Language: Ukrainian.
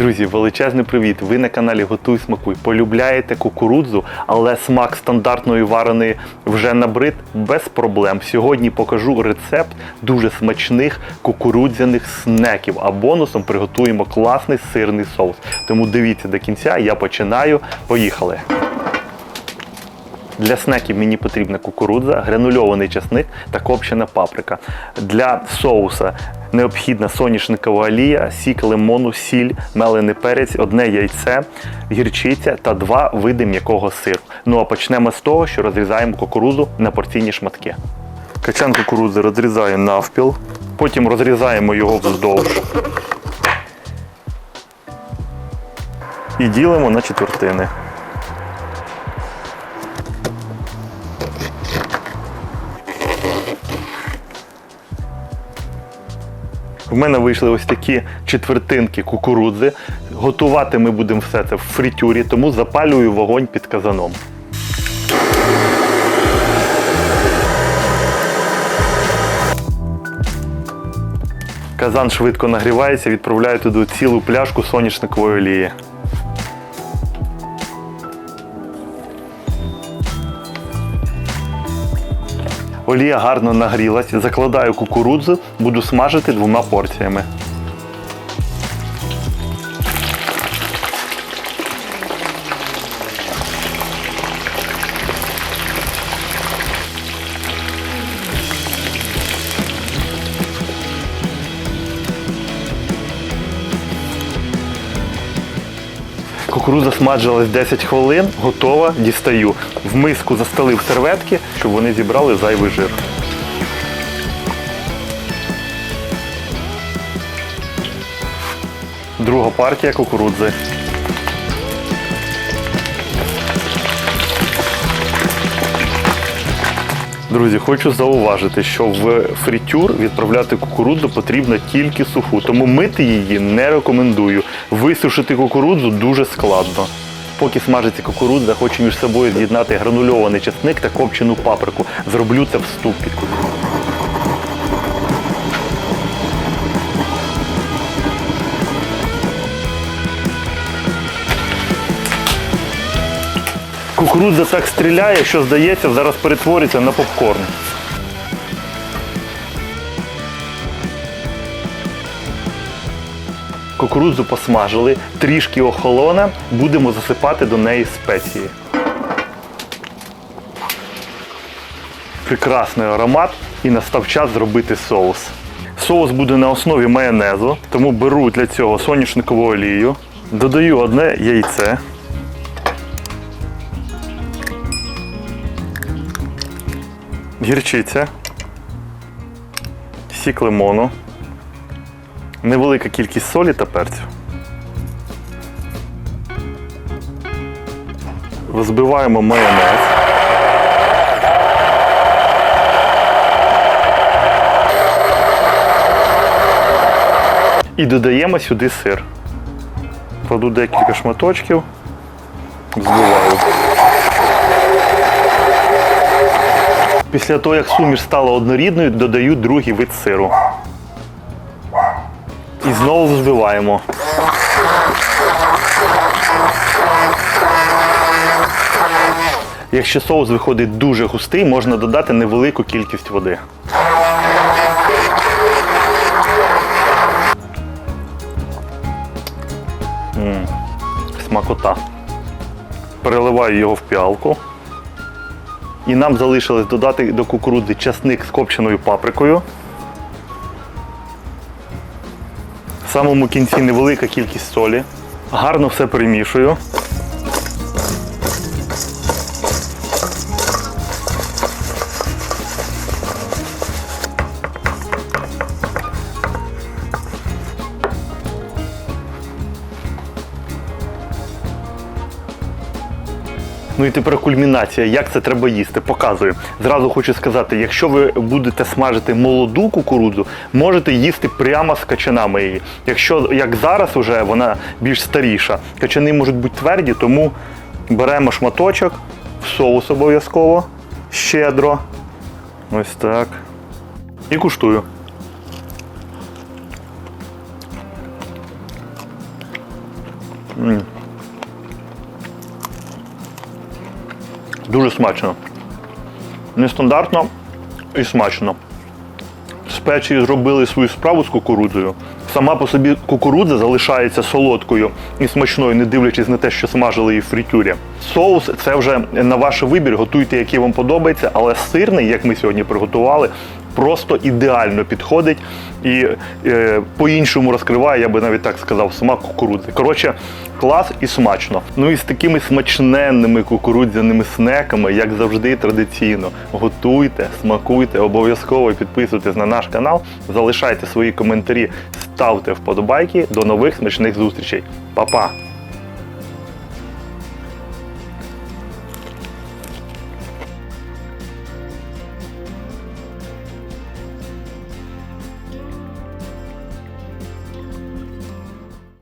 Друзі, величезний привіт! Ви на каналі Готуй Смакуй. Полюбляєте кукурудзу, але смак стандартної вареної вже набрид без проблем. Сьогодні покажу рецепт дуже смачних кукурудзяних снеків, а бонусом приготуємо класний сирний соус. Тому дивіться до кінця, я починаю. Поїхали! Для снеків мені потрібна кукурудза, гранульований часник та копчена паприка. Для соуса необхідна соняшникова олія, сік лимону, сіль, мелений перець, одне яйце, гірчиця та два види м'якого сиру. Ну а почнемо з того, що розрізаємо кукурудзу на порційні шматки. Качан кукурудзи розрізаємо навпіл, потім розрізаємо його вздовж і ділимо на четвертини. В мене вийшли ось такі четвертинки кукурудзи. Готувати ми будемо все це в фритюрі, тому запалюю вогонь під казаном. Казан швидко нагрівається, відправляю туди цілу пляшку соняшникової олії. Олія гарно нагрілась, закладаю кукурудзу, буду смажити двома порціями. Кукурудза смажилась 10 хвилин, готова, дістаю. В миску застелив серветки, щоб вони зібрали зайвий жир. Друга партія кукурудзи. Друзі, хочу зауважити, що в фритюр відправляти кукурудзу потрібно тільки суху, тому мити її не рекомендую. Висушити кукурудзу дуже складно. Поки смажиться кукурудза, хочу між собою з'єднати гранульований чесник та копчену паприку. Зроблю це в ступі. Кукурудза так стріляє, що здається, зараз перетвориться на попкорн. Кукурудзу посмажили, трішки охолоне, будемо засипати до неї спеції. Прекрасний аромат і настав час зробити соус. Соус буде на основі майонезу, тому беру для цього соняшникову олію, додаю одне яйце. Гірчиця, сік лимону, невелика кількість солі та перцю. Взбиваємо майонез. І додаємо сюди сир. Кладу декілька шматочків, збиваю. Після того, як суміш стала однорідною, додаю другий вид сиру. І знову взбиваємо. Якщо соус виходить дуже густий, можна додати невелику кількість води. М, Смакота. Переливаю його в піалку. І нам залишилось додати до кукурудзи часник з копченою паприкою. В самому кінці невелика кількість солі. Гарно все перемішую. Ну і тепер кульмінація, як це треба їсти, показую. Зразу хочу сказати, якщо ви будете смажити молоду кукурудзу, можете їсти прямо з качанами її. Якщо як зараз вже вона більш старіша, качани можуть бути тверді, тому беремо шматочок, соус обов'язково, щедро. Ось так. І куштую. Дуже смачно. Нестандартно і смачно. Спеції зробили свою справу з кукурудзою. Сама по собі кукурудза залишається солодкою і смачною, не дивлячись на те, що смажили її в фритюрі. Соус це вже на ваш вибір, готуйте, який вам подобається, але сирний, як ми сьогодні приготували, просто ідеально підходить і е, по-іншому розкриває, я би навіть так сказав, смак кукурудзи. Коротше, клас і смачно. Ну і з такими смачненними кукурудзяними снеками, як завжди, традиційно. Готуйте, смакуйте, обов'язково підписуйтесь на наш канал, залишайте свої коментарі, ставте вподобайки. До нових смачних зустрічей. Па-па!